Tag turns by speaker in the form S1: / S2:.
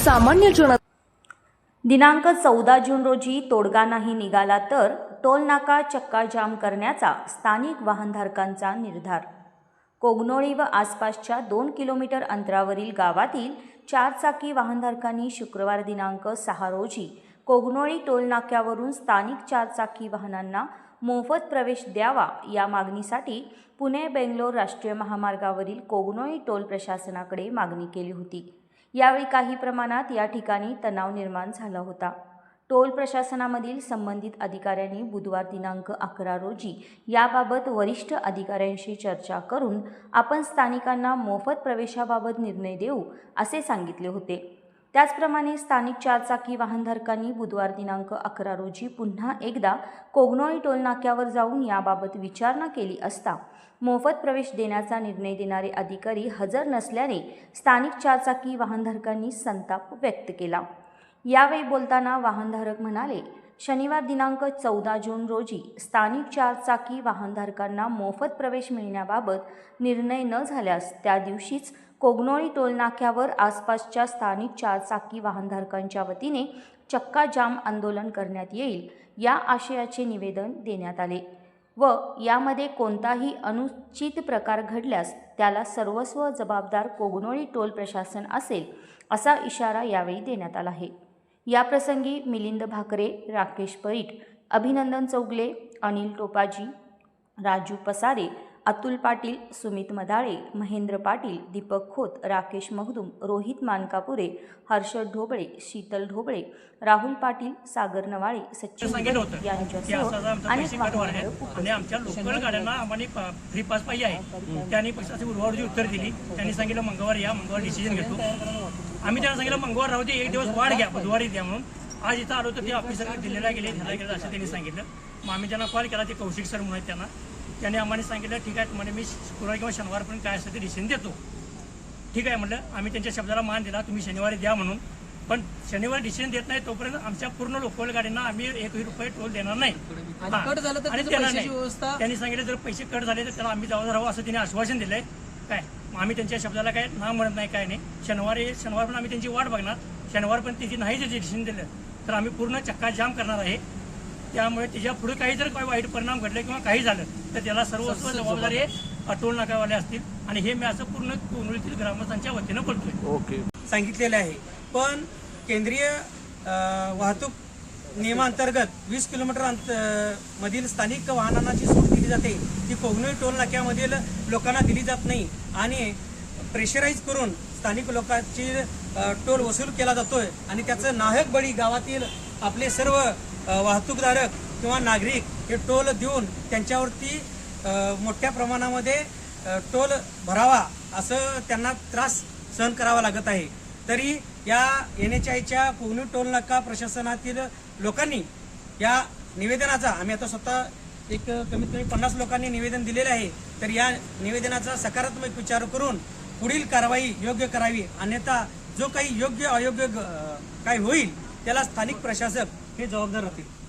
S1: सामान्य जन
S2: दिनांक चौदा जून रोजी तोडगा नाही निघाला तर टोलनाका चक्का जाम करण्याचा स्थानिक वाहनधारकांचा निर्धार. कोगनोळी व आसपासच्या दोन किलोमीटर अंतरावरील गावातील चारचाकी वाहनधारकांनी शुक्रवार दिनांक सहा रोजी कोगनोळी टोलनाक्यावरून स्थानिक चारचाकी वाहनांना मोफत प्रवेश द्यावा या मागणीसाठी पुणे बेंगलोर राष्ट्रीय महामार्गावरील कोगनोळी टोल प्रशासनाकडे मागणी केली होती. यावेळी काही प्रमाणात या ठिकाणी तणाव निर्माण झाला होता. टोल प्रशासनामधील संबंधित अधिकाऱ्यांनी बुधवार दिनांक अकरा रोजी याबाबत वरिष्ठ अधिकाऱ्यांशी चर्चा करून आपण स्थानिकांना मोफत प्रवेशाबाबत निर्णय देऊ असे सांगितले होते. त्याचप्रमाणे स्थानिक चारचाकी वाहनधारकांनी बुधवार दिनांक अकरा रोजी पुन्हा एकदा कोगनोळी टोलनाक्यावर जाऊन याबाबत विचारणा केली असता मोफत प्रवेश देण्याचा निर्णय देणारे अधिकारी हजर नसल्याने स्थानिक चारचाकी वाहनधारकांनी संताप व्यक्त केला. यावेळी बोलताना वाहनधारक म्हणाले शनिवार दिनांक चौदा जून रोजी स्थानिक चारचाकी वाहनधारकांना मोफत प्रवेश मिळण्याबाबत निर्णय न झाल्यास त्या दिवशीच कोगनोळी टोलनाक्यावर आसपासच्या स्थानिक चारचाकी वाहनधारकांच्या वतीने चक्का जाम आंदोलन करण्यात येईल या आशयाचे निवेदन देण्यात आले व यामध्ये कोणताही अनुचित प्रकार घडल्यास त्याला सर्वस्व जबाबदार कोगनोळी टोल प्रशासन असेल असा इशारा यावेळी देण्यात आला आहे. याप्रसंगी मिलिंद भाकरे राकेश परीट अभिनंदन चौगले अनिल टोपाजी राजू पसारे अतुल पाटील सुमित मदाळे महेंद्र पाटील दीपक खोत राकेश मगदूम रोहित मानकापुरे हर्षद ढोबळे शीतल ढोबळे राहुल पाटील सागर नवाळे सचिन यांच्यासह अनेक
S3: आणि आमच्या लोकल गाड्यांना आम्हाला फ्री पास पाहिजे आहे. त्यांनी पैशाची उर्वावरची उत्तर दिली. त्यांनी सांगितलं मंगळवार या मंगळवार डिसिजन घेतो. आम्ही त्यांना सांगितलं मंगळवार राहू दे एक दिवस वाढ घ्या बुधवारी द्या म्हणून. आज इथं आलो तर ते ऑफिसर दिल्लीला गेले ह्याला गेले असं त्यांनी सांगितलं. मग आम्ही त्यांना कॉल केला ते कौशिक सर म्हणून त्यांना. त्यांनी आम्हाला सांगितलं ठीक आहे म्हणजे मी शुक्रवार किंवा शनिवारपर्यंत काय असेल ते डिसिजन देतो. ठीक आहे म्हटलं आम्ही त्यांच्या शब्दाला मान दिला तुम्ही शनिवारी द्या म्हणून. पण शनिवारी डिसिजन देत नाही तोपर्यंत आमच्या पूर्ण लोकल गाडींना आम्ही एकही रुपये टोल देणार नाही.
S4: आणि
S3: त्यांनी सांगितलं जर पैसे कट झाले तर त्याला आम्ही जबाबदार राहू असं त्यांनी आश्वासन दिलंय. काय? आम्ही त्यांच्या शब्दाला काय ना म्हणत नाही काय नाही. शनिवारी शनिवार पण आम्ही त्यांची वाट बघणार. शनिवार पण त्याची नाही जर डिसिजन दिलं तर आम्ही पूर्ण चक्का जाम करणार आहे. त्यामुळे त्याच्या पुढे काही जर काही वाईट परिणाम घडले किंवा काही झालं तर त्याला सर्वस्व जबाबदारी हे टोल नाकावाले असतील. आणि हे मी असं पूर्ण कोंडळीतील ग्रामस्थांच्या वतीनं बोलतोय.
S5: ओके.
S4: सांगितलेले आहे. पण केंद्रीय वाहतूक नियमांतर्गत वीस किलोमीटर अंत मधील स्थानिक वाहनांना जी सूट दिली जाते. ती कोगनोळी टोल नाक्यामधील लोकांना दिली जात नाही. आणि प्रेशराईज करून स्थानिक लोकांची टोल वसूल केला जातोय. आणि त्याचं नाहक बळी गावातील आपले सर्व वाहतूकधारक किंवा नागरिक हे टोल देऊन त्यांच्यावरती मोठ्या प्रमाणामध्ये टोल भरावा असं त्यांना त्रास सहन करावा लागत आहे. तरी या एन एच आयच्या कोगनूर टोल नाका प्रशासनातील लोकांनी या निवेदनाचा आम्ही आता स्वतः एक कमीत कमी पन्नास लोकांनी निवेदन दिलेले आहे तर या निवेदनाचा सकारात्मक विचार करून पुढील कारवाई योग्य करावी. अन्यथा जो काही योग्य अयोग्य ग- काय होईल त्याला स्थानिक प्रशासक हे जबाबदार राहतील.